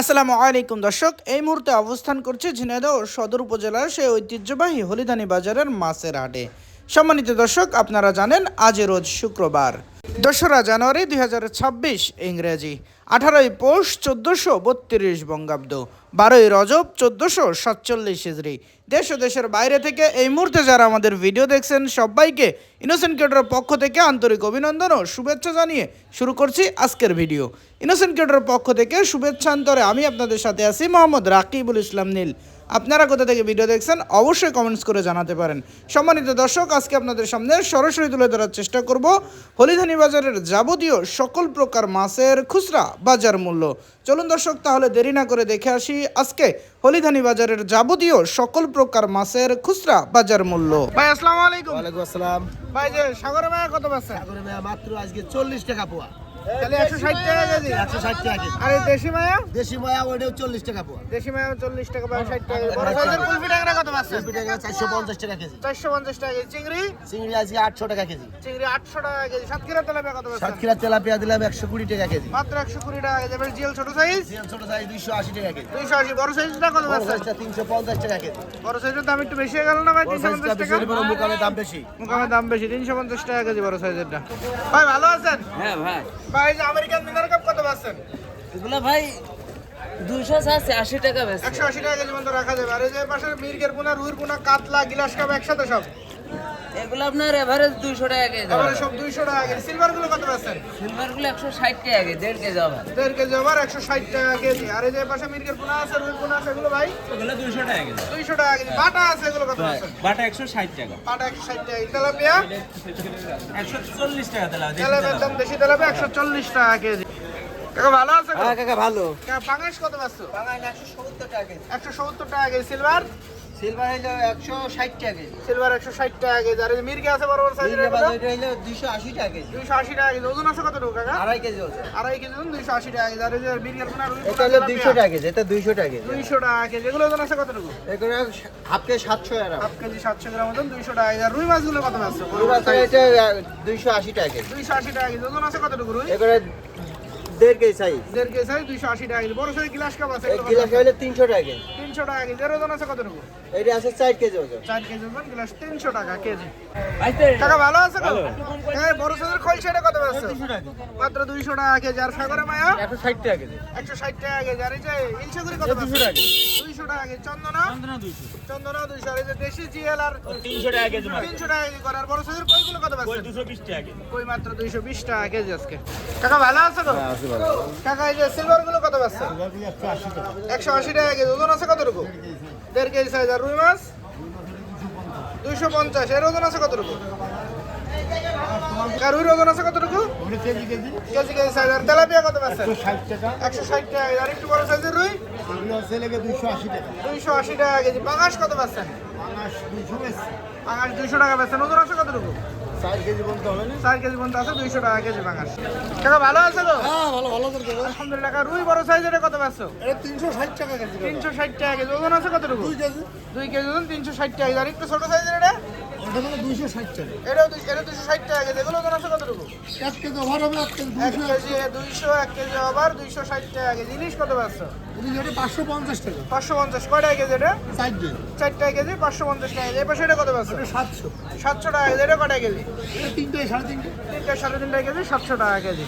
আসসালামু আলাইকুম, দর্শক। এই মুহূর্তে অবস্থান করছে ঝিনাইদহ সদর উপজেলার সেই ঐতিহ্যবাহী হলিদানি বাজারের মাছের হাটে। সম্মানিত দর্শক, আপনারা জানেন, আজ রোজ শুক্রবার। দোসরা জানুয়ারি দুই হাজার ছাব্বিশ, ইংরেজি। আঠারোই পৌষ চোদ্দোশো বত্রিশ বঙ্গাব্দ। বারোই রজব চোদ্দোশো সাতচল্লিশ হিজড়ি। দেশ ও দেশের বাইরে থেকে এই মুহূর্তে যারা আমাদের ভিডিও দেখছেন, সবাইকে ইনোসেন্ট কেডার পক্ষ থেকে আন্তরিক অভিনন্দন ও শুভেচ্ছা জানিয়ে শুরু করছি আজকের ভিডিও। ইনোসেন্ট কেডার পক্ষ থেকে শুভেচ্ছান্তরে আমি আপনাদের সাথে আছি মোহাম্মদ রাকিবুল ইসলাম নীল। আপনারা কোথা থেকে ভিডিও দেখছেন অবশ্যই কমেন্টস করে জানাতে পারেন। সম্মানিত দর্শক আজকে আপনাদের সামনে সরাসরি তুলে ধরার চেষ্টা করব হলিধানি বাজারের যাবতীয় সকল প্রকার মাছের খুচরা বাজার মূল্য। চলুন দর্শক তাহলে দেরি না করে দেখে আসি আজকে হলিধানি বাজারের যাবতীয় সকল প্রকার মাছের খুচরা বাজার মূল্য। ভাই আসসালামু আলাইকুম। ওয়ালাইকুম আসসালাম। ভাই যে সাগরে ভাই কত পাচ্ছেন? সাগরে মেয়া মাত্র আজকে চল্লিশ টাকা পোয়া। তাহলে একশো ষাট টাকা কেজি একশো ষাট টাকা কেজি আর দেশি মায়া দেশি মায়া ওইটাও চল্লিশ টাকা পোয়া দেশি মায়া চল্লিশ টাকা বা ষাট টাকা বড় সাইজের কুলফি টাকা কত পাচ্ছেন কুলপি টাকা চারশো পঞ্চাশ টাকা কেজি চারশো পঞ্চাশ টাকা কেজি চিংড়ি চিংড়ি আজকে আটশো টাকা কেজি চিংড়ি আটশো টাকা কেজি সাতক্ষীরা তেলাপিয়া কত পাচ্ছেন সাতক্ষীরা তেলাপিয়া দিলাম একশো কুড়ি টাকা কেজি মাত্র একশো কুড়ি টাকা কেজি এবার জিএল ছোট সাইজ জিয়াল ছোট সাইজ দুইশো আশি টাকা কেজি দুইশো আশি বড় সাইজটা কত পাচ্ছেন পঞ্চাশ টাকা কেজি বড় সাইজের দাম একটু বেশি হয়ে গেল না ভাই বড় তিনশো সাইজটা পঞ্চাশ টাকা বেশি বড় দাম বেশি মুখামের দাম বেশি তিনশো পঞ্চাশ টাকা কেজি বড় সাইজেরটা ভাই ভালো আছেন হ্যাঁ ভাই ভাই আমেরিকান মিনার কাপ কত পাচ্ছেন এগুলো ভাই দুইশো আছে আশি টাকা বেশি একশো আশি টাকা কেজি রাখা যাবে। আর এই যে পাশে মির্গের পোনা রুইর পোনা কাতলা গিলাস কাপ একসাথে সব। এগুলো আপনার এভারেজ দুইশো টাকা কেজি সব দুইশো টাকা কেজি। সিলভারগুলো কত পাচ্ছেন সিলভারগুলো একশো ষাট টাকা কেজি দেড় কেজি হবে। দেড় কেজি আবার একশো ষাট টাকা কেজি। আর এই যে পাশে মির্গের পোনা আছে রুইর পোনা আছে এগুলো ভাই? ওগুলো দুশো টাকা কেজি। দুইশো টাকা কেজি। বাটা আছে এগুলো কত পাচ্ছেন বাটা একশো ষাট টাকা। বাটা একশো ষাট টাকা। তেলাপিয়া? একশো চল্লিশ টাকা দিলাম তেলাপিয়ার দাম বেশি তেলাপিয়া একশো চল্লিশ টাকা কেজি। কাকা ভালো আছে কাকা ভালো। কাকা, পাঙাশ কত পাচ্ছ একশো সত্তর টাকা কেজি। একশো সত্তর টাকা কেজি। সিলভার? সিলভার হইল একশো ষাট টাকা কেজি সিলভার একশো ষাট টাকা কেজি আর যে আছে বড় বড় সাইজের এগুলো হইল দুইশো আশি টাকা কেজি দুইশো আশি টাকা কেজি ওজন আছে কতটুকু কাকা আড়াই কেজি ওজন আড়াই কেজি ওজন দুইশো আশি টাকা কেজি আর এই যে মির্গের রুই এটা হলো টাকা কেজি এটা দুইশো টাকা কেজি দুইশো টাকা কেজি এগুলো ওজন আছে কতটুকু এগুলো হাফ কেজি সাতশো গ্রাম হাফ কেজি সাতশো গ্রাম ওজন দুইশো টাকা কেজি আর রুই মাছগুলো কত পাচ্ছ এটা দুইশো আশি টাকা কেজি টাকা কেজি ওজন আছে কতটুকু রুই এগুলো দেড় কেজি সাইজ দেড় কেজি আছে দুইশো আশি টাকা কেজি বড় সাইজ গ্লাস কাপ আছে গিলাস হইলে তিনশো টাকা কেজি তিনশো টাকা কেজি এর ওজন আছে কতটুকু এটা আছে চার কেজি ওজন চার কেজি ওজন গ্লাস তিনশো টাকা কেজি টাকা ভালো আছে গো হ্যাঁ বড় সাইজের খোল সেটা কত পাচ্ছ মাত্র দুইশো টাকা কেজি আর সাগরে মায়া একশো ষাট টাকা কেজি একশো ষাট টাকা কেজি আর এই যে ইলশাগুড়ি কত পাচ্ছ দুইশো টাকা কেজি চন্দনা চন্দনা দুইশো আর এই যে দেশি জিএল আর তিনশো টাকা কেজি মাছ তিনশো টাকা কেজি করে আর বড় সাইজের কইগুলো কত দুশো বিশ টাকা কেজি কই মাত্র দুইশো বিশ টাকা কেজি আজকে কাকা ভালো আছে কাকা যে সিলভারগুলো কত পাচ্ছ একশো আশি টাকা কেজি, ওজন আছে কতটুকু? দেড় কেজি সাইজ আর রুই মাছ? দুইশো পঞ্চাশ, এর ওজন আছে কতটুকু? রুইর ওজন আছে কতটুকু? কেজি কেজি সাইজ আর তেলাপিয়া কত পাচ্ছে একশো ষাট টাকা আর একটু বড় সাইজের রুই? দুইশো আশি টাকা কেজি। পাঙাশ কত পাচ্ছেন পাঙাশ দুইশো টাকা পাচ্ছেন ওজন আছে কতটুকু? চার কেজি বলতে হবে না? চার কেজি পর্যন্ত আছে দুইশো টাকা কেজি ভালো আছে তো? হ্যাঁ ভালো ভালো আলহামদুলিল্লাহ কাকা, রুই বড় সাইজের কত পাচ্ছ? এটা তিনশো ষাট টাকা কেজি তিনশো ষাট টাকা কেজি। ওজন আছে কতটুকু? দুই কেজি। দুই কেজি ওজন তিনশো ষাট টাকা আর একটু ছোট সাইজের এটা? ওটা মানে দুইশো ষাট টাকা। এটাও দুই- এটা দুশো ষাট টাকা কেজি। এগুলো ওজন আছে কতটুকু? এক কেজি ওভার হবে এক কেজি এক দুইশো এক কেজি দুইশো ষাট টাকা কেজি। ইলিশ কত পাচ্ছ? এটা পাঁচশো পঞ্চাশ টাকা। পাঁচশো পঞ্চাশ। কয় কেজি এটা? চার কেজি। পাঁচশো পঞ্চাশ টাকা কেজি। এবার সেটা কত পাচ্ছ? সাতশো। সাতশো টাকা কেজি। এটা কয় কেজি? এটা তিনটে সাড়ে তিনটে। তিনটা সাড়ে তিনটে কেজি সাতশো টাকা কেজি।